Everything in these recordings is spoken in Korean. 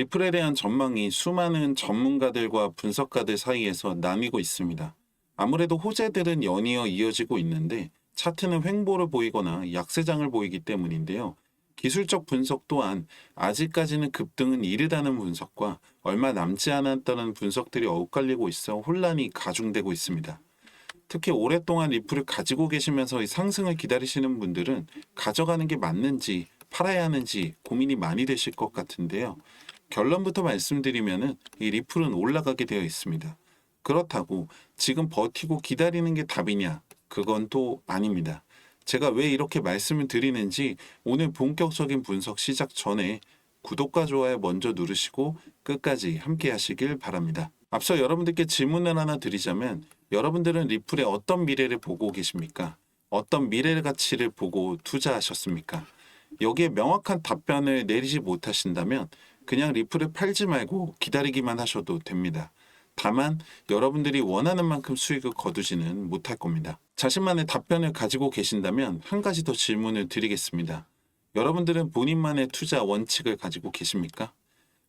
리플에 대한 전망이 수많은 전문가들과 분석가들 사이에서 나뉘고 있습니다. 아무래도 호재들은 연이어 이어지고 있는데 차트는 횡보를 보이거나 약세장을 보이기 때문인데요. 기술적 분석 또한 아직까지는 급등은 이르다는 분석과 얼마 남지 않았다는 분석들이 엇갈리고 있어 혼란이 가중되고 있습니다. 특히 오랫동안 리플을 가지고 계시면서 이 상승을 기다리시는 분들은 가져가는 게 맞는지 팔아야 하는지 고민이 많이 되실 것 같은데요. 결론부터 말씀드리면은 이 리플은 올라가게 되어 있습니다. 그렇다고 지금 버티고 기다리는 게 답이냐? 그건 또 아닙니다. 제가 왜 이렇게 말씀을 드리는지 오늘 본격적인 분석 시작 전에 구독과 좋아요 먼저 누르시고 끝까지 함께 하시길 바랍니다. 앞서 여러분들께 질문을 하나 드리자면 여러분들은 리플의 어떤 미래를 보고 계십니까? 어떤 미래 가치를 보고 투자하셨습니까? 여기에 명확한 답변을 내리지 못하신다면 그냥 리플을 팔지 말고 기다리기만 하셔도 됩니다. 다만 여러분들이 원하는 만큼 수익을 거두지는 못할 겁니다. 자신만의 답변을 가지고 계신다면 한 가지 더 질문을 드리겠습니다. 여러분들은 본인만의 투자 원칙을 가지고 계십니까?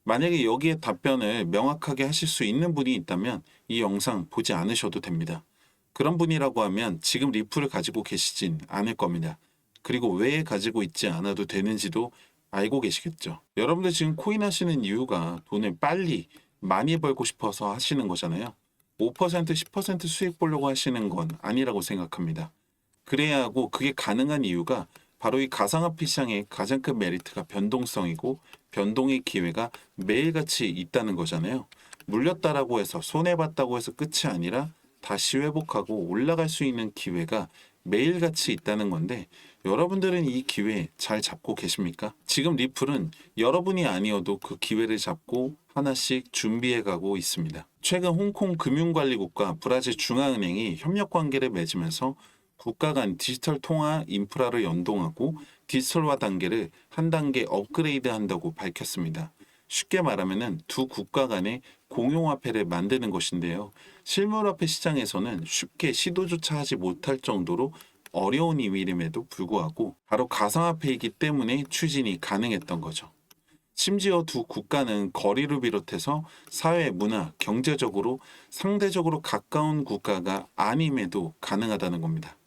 만약에 여기에 답변을 명확하게 하실 수 있는 분이 있다면 이 영상 보지 않으셔도 됩니다. 그런 분이라고 하면 지금 리플을 가지고 계시진 않을 겁니다. 그리고 왜 가지고 있지 않아도 되는지도 알고 계시겠죠. 여러분들 지금 코인 하시는 이유가 돈을 빨리 많이 벌고 싶어서 하시는 거잖아요. 5% 10% 수익 보려고 하시는 건 아니라고 생각합니다. 그래야 하고 그게 가능한 이유가 바로 이 가상화폐 시장의 가장 큰 메리트가 변동성이고 변동의 기회가 매일같이 있다는 거잖아요. 물렸다라고 해서 손해봤다고 해서 끝이 아니라 다시 회복하고 올라갈 수 있는 기회가 매일같이 있다는 건데 여러분들은 이 기회 잘 잡고 계십니까? 지금 리플은 여러분이 아니어도 그 기회를 잡고 하나씩 준비해 가고 있습니다. 최근 홍콩 금융관리국과 브라질 중앙은행이 협력 관계를 맺으면서 국가 간 디지털 통화 인프라를 연동하고 디지털화 단계를 한 단계 업그레이드 한다고 밝혔습니다. 쉽게 말하면은 두 국가 간의 공용화폐를 만드는 것인데요. 실물화폐 시장에서는 쉽게 시도조차 하지 못할 정도로 어려운 일임에도 불구하고 바로 가상화폐이기 때문에 추진이 가능했던 거죠. 심지어 두 국가는 거리를 비롯해서 사회, 문화, 경제적으로 상대적으로 가까운 국가가 아님에도 가능하다는 겁니다.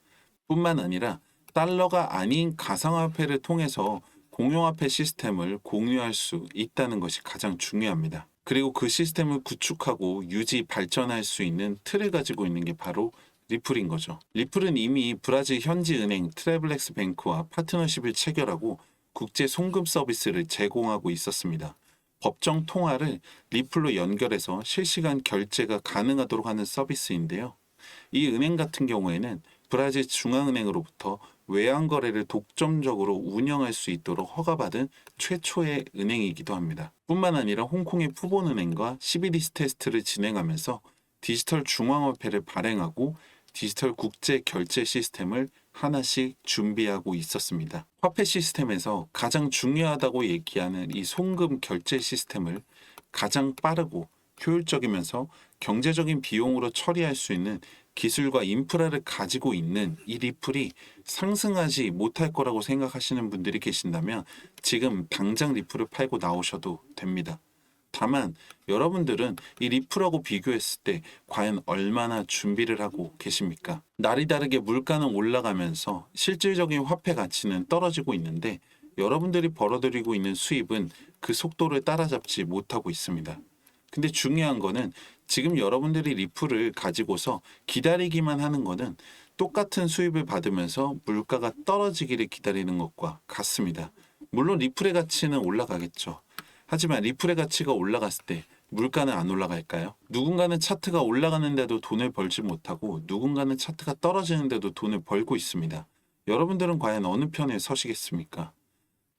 뿐만 아니라 달러가 아닌 가상화폐를 통해서 공용화폐 시스템을 공유할 수 있다는 것이 가장 중요합니다. 그리고 그 시스템을 구축하고 유지 발전할 수 있는 틀을 가지고 있는 게 바로 리플인 거죠. 리플은 이미 브라질 현지 은행 트래블렉스 뱅크와 파트너십을 체결하고 국제 송금 서비스를 제공하고 있었습니다. 법정 통화를 리플로 연결해서 실시간 결제가 가능하도록 하는 서비스인데요. 이 은행 같은 경우에는 브라질 중앙은행으로부터 외환 거래를 독점적으로 운영할 수 있도록 허가받은 최초의 은행이기도 합니다. 뿐만 아니라 홍콩의 푸본은행과 시비리스 테스트를 진행하면서 디지털 중앙화폐를 발행하고 디지털 국제 결제 시스템을 하나씩 준비하고 있었습니다. 화폐 시스템에서 가장 중요하다고 얘기하는 이 송금 결제 시스템을 가장 빠르고 효율적이면서 경제적인 비용으로 처리할 수 있는 기술과 인프라를 가지고 있는 이 리플이 상승하지 못할 거라고 생각하시는 분들이 계신다면 지금 당장 리플을 팔고 나오셔도 됩니다. 다만 여러분들은 이 리플하고 비교했을 때 과연 얼마나 준비를 하고 계십니까? 날이 다르게 물가는 올라가면서 실질적인 화폐 가치는 떨어지고 있는데 여러분들이 벌어들이고 있는 수입은 그 속도를 따라잡지 못하고 있습니다. 근데 중요한 거는 지금 여러분들이 리플을 가지고서 기다리기만 하는 거는 똑같은 수입을 받으면서 물가가 떨어지기를 기다리는 것과 같습니다. 물론 리플의 가치는 올라가겠죠. 하지만 리플의 가치가 올라갔을 때 물가는 안 올라갈까요? 누군가는 차트가 올라가는데도 돈을 벌지 못하고 누군가는 차트가 떨어지는데도 돈을 벌고 있습니다. 여러분들은 과연 어느 편에 서시겠습니까?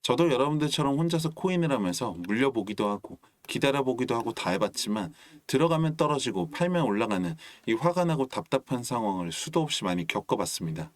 저도 여러분들처럼 혼자서 코인을 하면서 물려보기도 하고 기다려보기도 하고 다 해봤지만 들어가면 떨어지고 팔면 올라가는 이 화가 나고 답답한 상황을 수도 없이 많이 겪어봤습니다.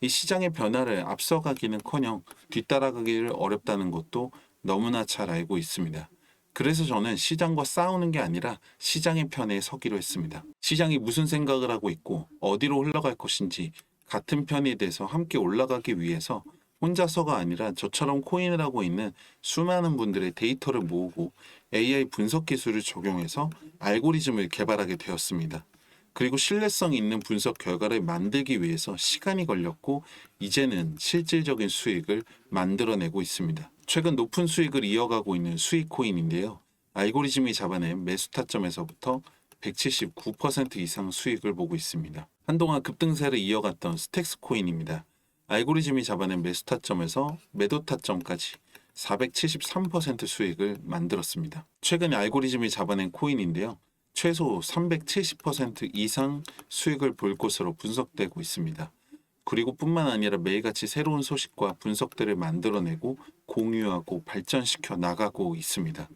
이 시장의 변화를 앞서가기는커녕 뒤따라가기를 어렵다는 것도 너무나 잘 알고 있습니다. 그래서 저는 시장과 싸우는 게 아니라 시장의 편에 서기로 했습니다. 시장이 무슨 생각을 하고 있고 어디로 흘러갈 것인지 같은 편에 대해서 함께 올라가기 위해서 혼자서가 아니라 저처럼 코인을 하고 있는 수많은 분들의 데이터를 모으고 AI 분석 기술을 적용해서 알고리즘을 개발하게 되었습니다. 그리고 신뢰성 있는 분석 결과를 만들기 위해서 시간이 걸렸고 이제는 실질적인 수익을 만들어내고 있습니다. 최근 높은 수익을 이어가고 있는 수익 코인인데요. 알고리즘이 잡아낸 매수 타점에서부터 179% 이상 수익을 보고 있습니다. 한동안 급등세를 이어갔던 스택스 코인입니다. 알고리즘이 잡아낸 매수 타점에서 매도 타점까지 473% 수익을 만들었습니다. 최근 알고리즘이 잡아낸 코인인데요. 최소 370% 이상 수익을 볼 것으로 분석되고 있습니다. 그리고 뿐만 아니라 매일같이 새로운 소식과 분석들을 만들어내고 공유하고 발전시켜 나가고 있습니다.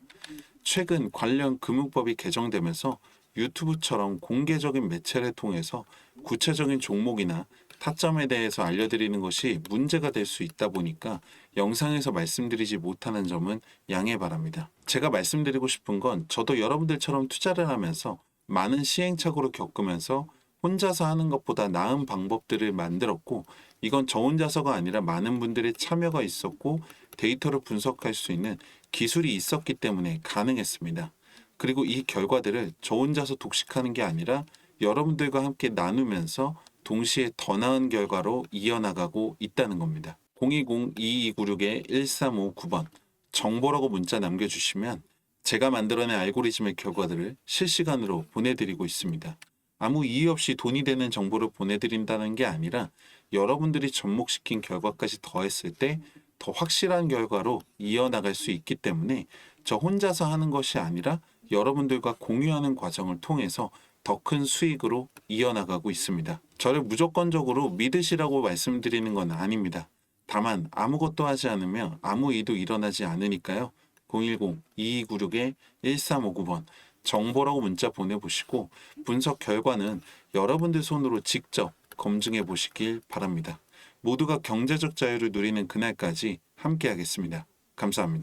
최근 관련 금융법이 개정되면서 유튜브처럼 공개적인 매체를 통해서 구체적인 종목이나 타점에 대해서 알려드리는 것이 문제가 될 수 있다 보니까 영상에서 말씀드리지 못하는 점은 양해 바랍니다. 제가 말씀드리고 싶은 건 저도 여러분들처럼 투자를 하면서 많은 시행착오를 겪으면서 혼자서 하는 것보다 나은 방법들을 만들었고 이건 저 혼자서가 아니라 많은 분들의 참여가 있었고 데이터를 분석할 수 있는 기술이 있었기 때문에 가능했습니다. 그리고 이 결과들을 저 혼자서 독식하는 게 아니라 여러분들과 함께 나누면서 동시에 더 나은 결과로 이어나가고 있다는 겁니다. 020-2296-1359번 정보라고 문자 남겨주시면 제가 만들어낸 알고리즘의 결과들을 실시간으로 보내드리고 있습니다. 아무 이의 없이 돈이 되는 정보를 보내드린다는 게 아니라 여러분들이 접목시킨 결과까지 더했을 때 더 확실한 결과로 이어나갈 수 있기 때문에 저 혼자서 하는 것이 아니라 여러분들과 공유하는 과정을 통해서 더 큰 수익으로 이어나가고 있습니다. 저를 무조건적으로 믿으시라고 말씀드리는 건 아닙니다. 다만 아무것도 하지 않으면 아무 일도 일어나지 않으니까요. 010-2296-1359번 정보라고 문자 보내보시고 분석 결과는 여러분들 손으로 직접 검증해 보시길 바랍니다. 모두가 경제적 자유를 누리는 그날까지 함께하겠습니다. 감사합니다.